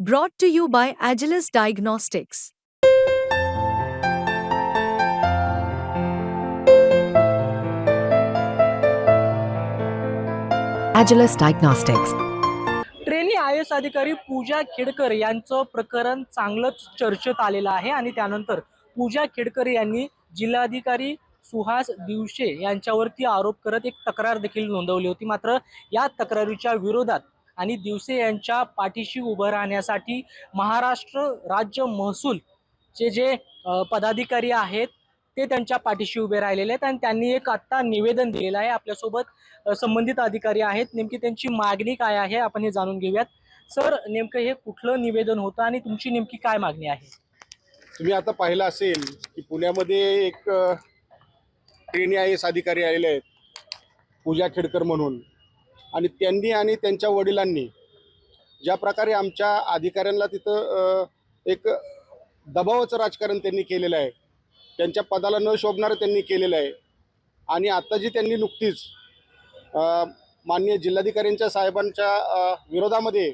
Brought to you by Agilis Diagnostics. Agilis Diagnostics. Trainee IAS अधिकारी पूजा खेडकर यांचं प्रकरण चांगलंच चर्चेत आलेलं आहे आणि त्यानंतर पूजा खेडकर यांनी जिल्हाधिकारी सुहास दिवशे यांच्यावरती आरोप करत एक तक्रार देखील नोंदवली होती मात्र या तक्रारीच्या विरोधात आणि दिवसे यांच्या पाठीशी उभं राहण्यासाठी महाराष्ट्र राज्य महसूलचे जे पदाधिकारी आहेत ते त्यांच्या पाठीशी उभे राहिलेले आहेत आणि त्यांनी एक आत्ता निवेदन दिलेलं आहे. आपल्यासोबत संबंधित अधिकारी आहेत. नेमकी त्यांची मागणी काय आहे आपण हे जाणून घेऊयात. सर नेमकं हे कुठलं निवेदन होतं आणि तुमची नेमकी काय मागणी आहे? तुम्ही आता पाहिलं असेल की पुण्यामध्ये एक ट्रेनी आय एस अधिकारी आलेले आहेत. पूजा खेडकर म्हणून. आणि त्यांनी आणि त्यांच्या वडिलांनी ज्या प्रकारे आमच्या अधिकाऱ्यांना तिथं एक दबावाचं राजकारण त्यांनी केलेलं आहे त्यांच्या पदाला न शोभणारं त्यांनी केलेलं आहे आणि आत्ता जी त्यांनी नुकतीच माननीय जिल्हाधिकाऱ्यांच्या साहेबांच्या विरोधामध्ये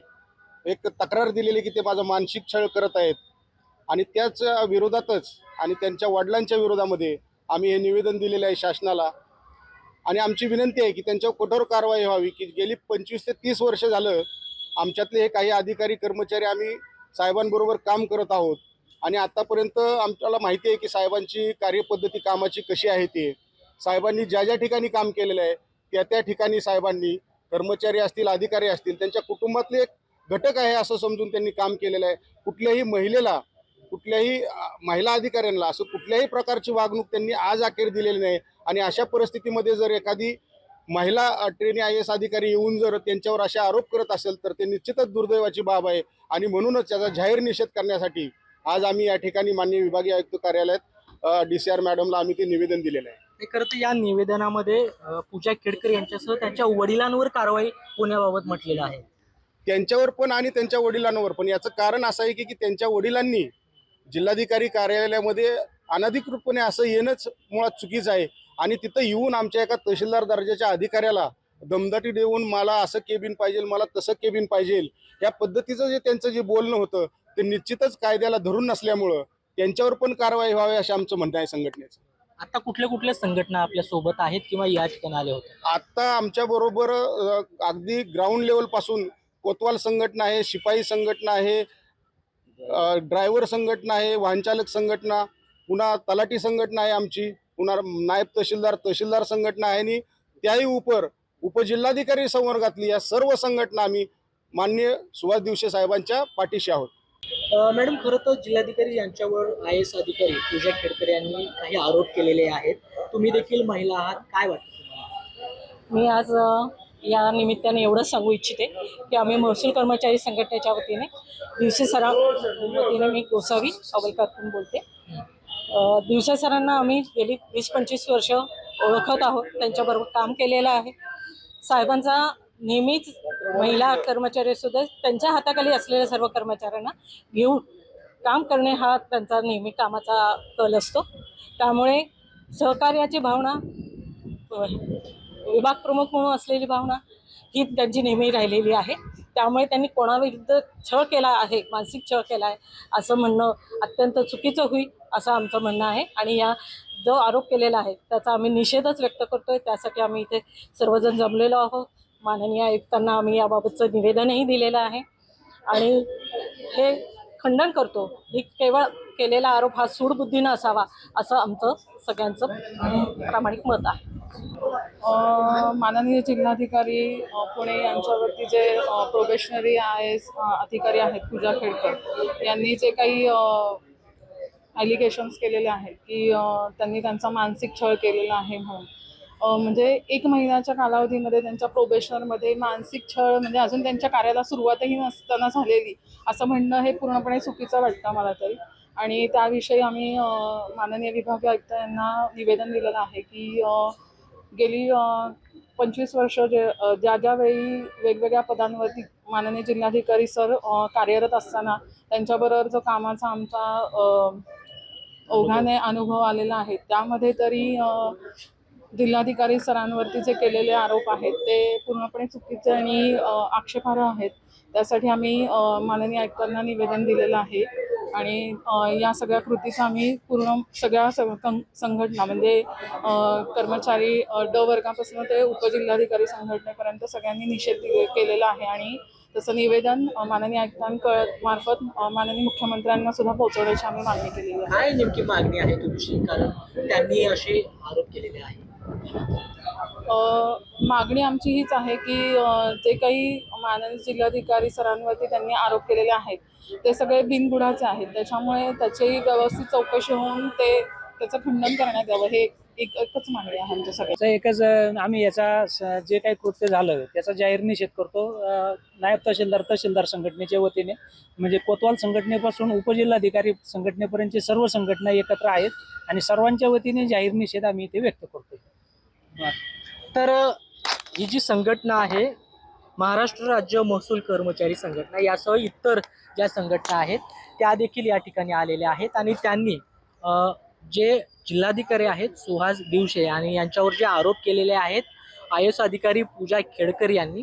एक तक्रार दिलेली की ते माझं मानसिक छळ करत आहेत आणि त्याच विरोधातच आणि त्यांच्या वडिलांच्या विरोधामध्ये आम्ही हे निवेदन दिलेलं आहे शासनाला आणि आमची विनंती आहे की त्यांच्यावर कठोर कारवाई व्हावी की गेली पंचवीस ते तीस वर्ष झालं आमच्यातले हे काही अधिकारी कर्मचारी आम्ही साहेबांबरोबर काम करत आहोत. आणि आतापर्यंत आमच्याला माहिती आहे की साहेबांची कार्यपद्धती कामाची कशी आहे ते. साहेबांनी ज्या ज्या ठिकाणी काम केलेलं आहे त्या त्या ठिकाणी साहेबांनी कर्मचारी असतील अधिकारी असतील त्यांच्या कुटुंबातले एक घटक आहे असं समजून त्यांनी काम केलेलं आहे. कुठल्याही महिलेला कुठल्याही महिला अधिकाऱ्यांना असं कुठल्याही प्रकारची वागणूक त्यांनी आज अखेर दिलेली नाही. आणि अशा परिस्थितीमध्ये जर एखादी महिला ट्रेनी आय एस अधिकारी येऊन जर त्यांच्यावर असे आरोप करत असेल तर ते निश्चितच दुर्दैवाची बाब आहे. आणि म्हणूनच त्याचा जाहीर निषेध करण्यासाठी आज आम्ही या ठिकाणी माननीय विभागीय आयुक्त कार्यालयात डी सी आर मॅडमला आम्ही ते निवेदन दिलेलं आहे. खरं तर या निवेदनामध्ये पूजा खेडकर यांच्यासह त्यांच्या वडिलांवर कारवाई होण्याबाबत म्हटलेलं आहे. त्यांच्यावर पण आणि त्यांच्या वडिलांवर पण. याचं कारण असं आहे की की त्यांच्या वडिलांनी जिल्हाधिकारी कार्यालयामध्ये अनधिकृतपणे असं येणंच मुळात चुकीचं आहे. आणि तिथं येऊन आमच्या एका तहसीलदार दर्जाच्या अधिकाऱ्याला दमदाटी देऊन मला असं केबिन पाहिजे मला तसं केबिन पाहिजे या पद्धतीचं जे त्यांचं जे बोलणं होतं ते निश्चितच कायद्याला धरून नसल्यामुळं त्यांच्यावर पण कारवाई व्हावी असं आमचं म्हणणं आहे संघटनेचं. आता कुठल्या कुठल्या संघटना आपल्यासोबत आहेत किंवा या ठिकाणी आले होते आता आमच्या बरोबर अगदी ग्राउंड लेवलपासून कोतवाल संघटना आहे शिपाई संघटना आहे ड्रायव्हर संघटना आहे वाहनचालक संघटना पुन्हा तलाठी संघटना आहे आमची. पुन्हा नायब तहसीलदार तहसीलदार संघटना आहे आणि त्याही उपर उपजिल्हाधिकारी संवर्गातली या सर्व संघटना आम्ही माननीय सुभाष दिवशे साहेबांच्या पाठीशी आहोत. मॅडम खरं तर जिल्हाधिकारी यांच्यावर आय एस अधिकारी पूजा खेडकर यांनी काही आरोप केलेले आहेत. तुम्ही देखील महिला आहात. काय वाटतं मी आज या निमित्ताने एवढंच सांगू इच्छिते की आम्ही महसूल कर्मचारी संघटनेच्या वतीने दिवसे सराव वतीने मी गोसावी सावलकरतून बोलते. दिवसा सरांना आम्ही गेली वीस पंचवीस वर्ष ओळखत आहोत. त्यांच्याबरोबर काम केलेलं आहे. साहेबांचा नेहमीच महिला कर्मचारी सुद्धा त्यांच्या हाताखाली असलेल्या सर्व कर्मचाऱ्यांना घेऊन काम करणे हा त्यांचा नेहमी कामाचा कल असतो. त्यामुळे सहकार्याची भावना विभाग प्रमुख म्हणून असलेली भावना ही त्यांची नेहमी राहिलेली आहे. त्यामुळे त्यांनी कोणाविरुद्ध छळ केला आहे मानसिक छळ केला आहे असं म्हणणं अत्यंत चुकीचं होईल. असं आमचं म्हणणं आहे. आणि या जो आरोप केलेला आहे त्याचा आम्ही निषेधच व्यक्त करतोय. त्यासाठी आम्ही इथे सर्वजण जमलेलो आहोत. माननीय आयुक्तांना आम्ही याबाबतचं निवेदनही दिलेलं आहे. आणि हे खंडन करतो. ही केवळ केलेला आरोप हा सूडबुद्धीनं असावा असं आमचं सगळ्यांचं प्रामाणिक मत आहे. माननीय जिल्हाधिकारी पुणे यांच्यावरती जे प्रोबेशनरी आय एस अधिकारी आहेत पूजा खेडकर यांनी जे काही ॲलिगेशन्स केलेले आहेत की त्यांनी त्यांचा मानसिक छळ केलेला आहे म्हणून. म्हणजे एक महिन्याच्या कालावधीमध्ये त्यांच्या प्रोबेशनरमध्ये मानसिक छळ म्हणजे अजून त्यांच्या कार्याला सुरुवातही नसताना झालेली असं म्हणणं हे पूर्णपणे चुकीचं वाटतं मला तरी. आणि त्याविषयी आम्ही माननीय विभाग आयुक्त यांना निवेदन दिलेलं आहे की गेली पंचवीस वर्ष जे ज्या ज्यावेळी वेगवेगळ्या पदांवरती माननीय जिल्हाधिकारी सर कार्यरत असताना त्यांच्याबरोबर जो कामाचा आमचा ओघाने अनुभव आलेला आहे. त्यामध्ये तरी जिल्हाधिकारी सरांवरती जे केलेले आरोप आहेत ते पूर्णपणे चुकीचे आणि आक्षेपार्ह आहेत. त्यासाठी आम्ही माननीय आयुक्तांना निवेदन दिलेलं आहे. आणि या सगळ्या कृतीचा आम्ही पूर्ण सगळ्या सं- संघटना म्हणजे कर्मचारी ड वर्गापासून ते उपजिल्हाधिकारी संघटनेपर्यंत सगळ्यांनी निषेध केलेला आहे. आणि तसं निवेदन माननीय आयुक्तांक मार्फत माननीय मुख्यमंत्र्यांना सुद्धा पोहोचवण्याची आम्ही मागणी केलेली आहे. काय नेमकी मागणी आहे तुमची? कारण त्यांनी असे आरोप केलेले आहेत. अ, मागणी आमची हीच आहे की जे काही माननीय जिल्हाधिकारी सरांवरती त्यांनी आरोप केलेले आहेत ते सगळे बिनबुडाचे आहेत. त्याच्यामुळे त्याची व्यवस्थित चौकशी होऊन ते त्याचं खंडन करण्यात यावं हे एक एकच मागणी आहे आमच्या सगळ्या एकच आम्ही याचा स- जे काही कृत्य झालं त्याचा जाहीर निषेध करतो. नायब तहसीलदार तहसीलदार संघटनेच्या वतीने. म्हणजे कोतवाल संघटनेपासून उपजिल्हाधिकारी संघटनेपर्यंतची सर्व संघटना एकत्र आहेत आणि सर्वांच्या वतीने जाहीर निषेध आम्ही इथे व्यक्त करतो तर ही जी संघटना आहे महाराष्ट्र राज्य महसूल कर्मचारी संघटना यासह इतर ज्या संघटना आहेत त्या देखील या ठिकाणी आलेल्या आहेत आणि त्यांनी जे जिल्हाधिकारी आहेत सुहास दिवशे आणि यांच्यावर जे आरोप केलेले आहेत आय एस अधिकारी पूजा खेडकर यांनी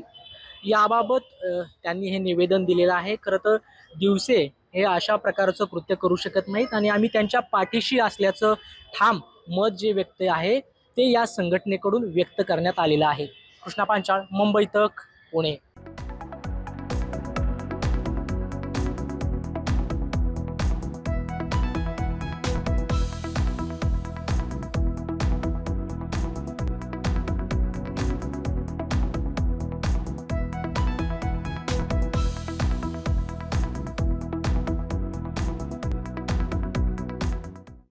याबाबत त्यांनी हे निवेदन दिलेलं आहे. खरं तर दिवसे हे अशा प्रकारचं कृत्य करू शकत नाहीत आणि आम्ही त्यांच्या पाठीशी असल्याचं ठाम मत जे व्यक्त आहे ते या संघटनेकडून व्यक्त करण्यात आलेलं आहे. कृष्णा पांचाळ मुंबई तक पुणे.